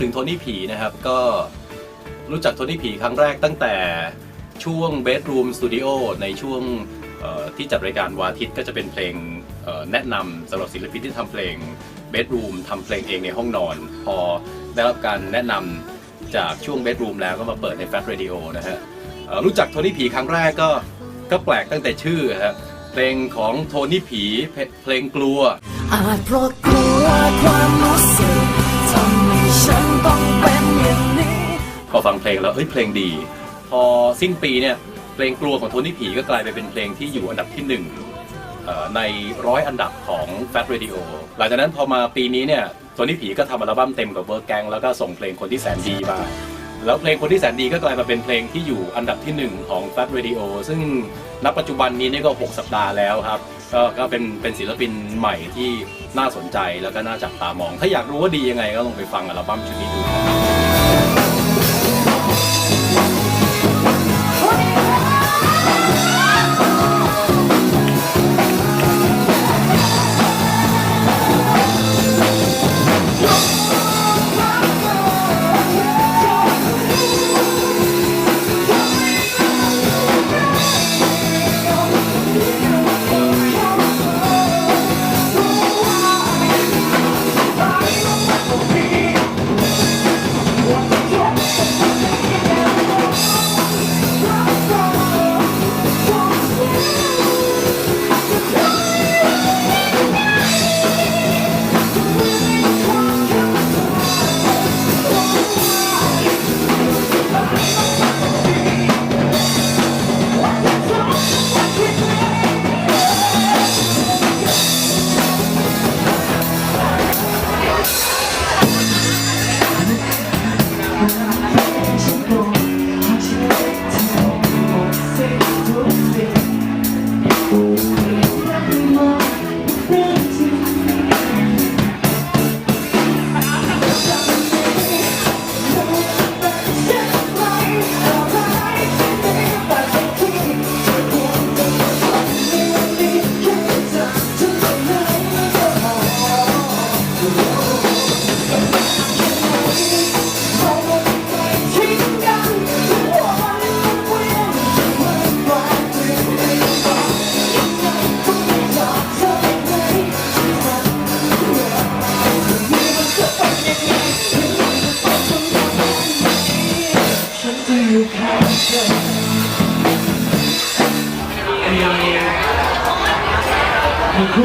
ถึงโทนี่ผีนะครับก็รู้จักโทนี่ผีครั้งแรกตั้งแต่ช่วง Bedroom Studio ในช่วงที่จัดรายการวาทิตก็จะเป็นเพลงแนะนำสำหรับศิลปินที่ทำเพลง Bedroom ทำเพลงเองในห้องนอน พอได้รับการแนะนำจากช่วง Bedroom แล้วก็มาเปิดใน Fat Radio นะฮะรู้จักโทนี่ผีครั้งแรกก็ก็แปลกตั้งแต่ชื่อฮะเพลงของโทนี่ผีเพเพลงกลัวอาจเพราะกลัวความรู้สึก พอฟังเพลงแล้วเฮ้ยเพลงดี พอสิ้นปีเนี่ยเพลงกลัวของโทนี่ผีก็กลายไปเป็นเพลงที่อยู่อันดับที่หนึ่งในร้อยอันดับของ Fat Radio หลังจากนั้นพอมาปีนี้เนี่ยโทนี่ผีก็ทำอัลบั้มเต็มกับเวอร์แกงแล้วก็ส่งเพลงคนที่แสนดีมาแล้วเพลงคนที่แสนดีก็กลายมาเป็นเพลงที่อยู่อันดับที่หนึ่งของ Fat Radio ซึ่งณปัจจุบันนี้นี่ก็ 6 สัปดาห์แล้วครับ ก็ก็เป็นเป็นศิลปินใหม่ที่น่าสนใจแล้วก็น่าจับตามอง ถ้าอยากรู้ว่าดียังไงก็ลองไปฟังอัลบั้มชุดนี้ดู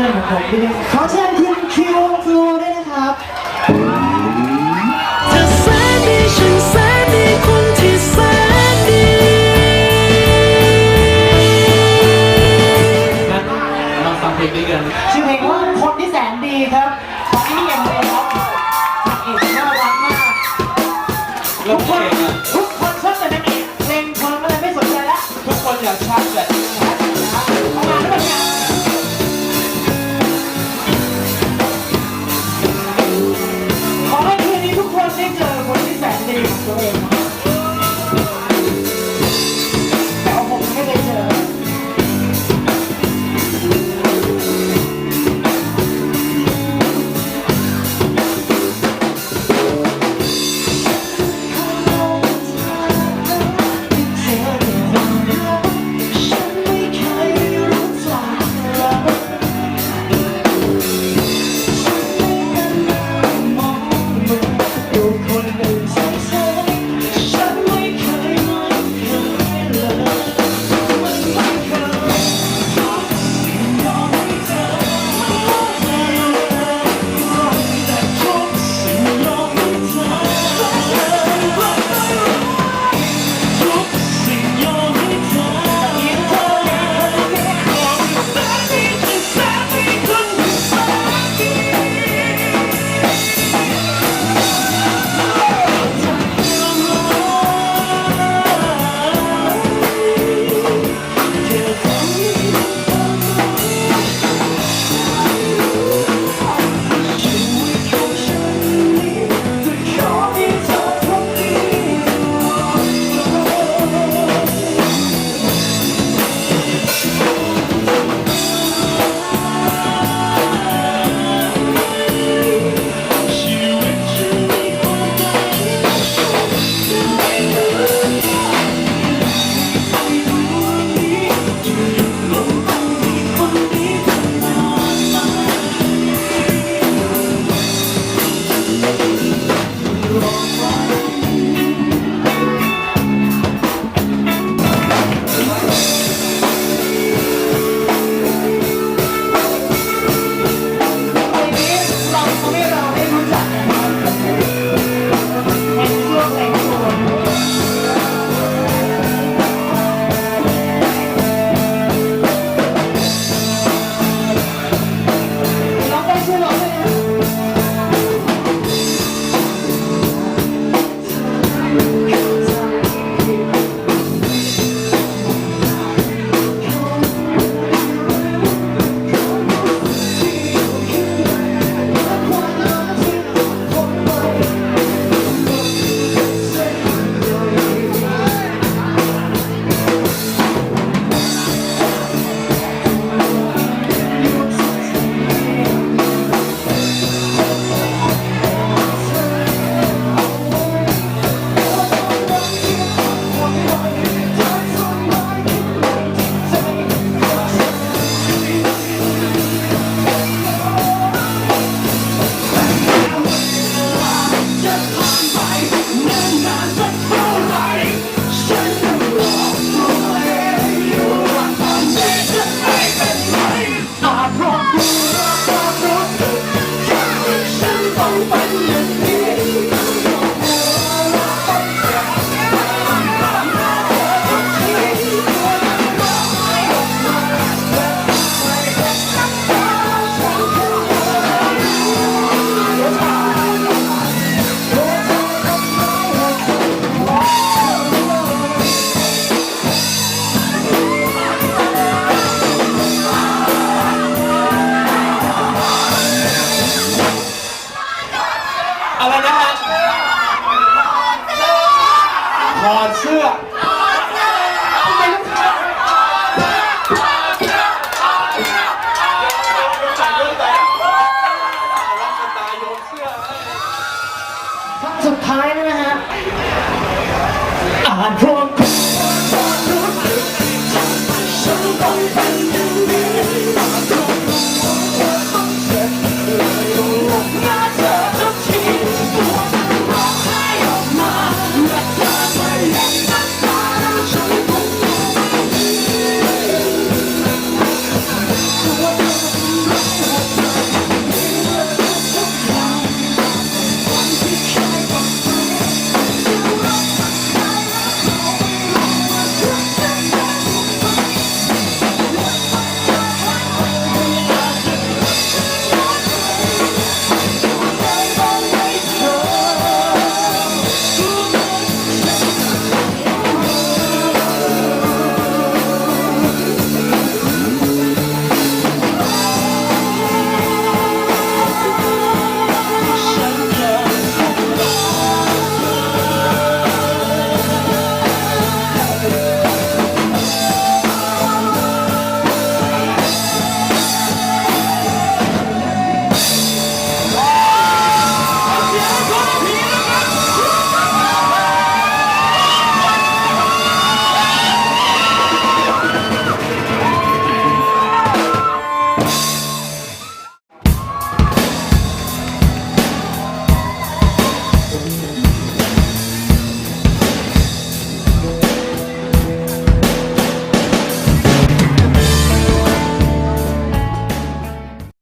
อนของผมด้วยขอเชิญคุณคิวครูด้วยนะครับ poema. Lord.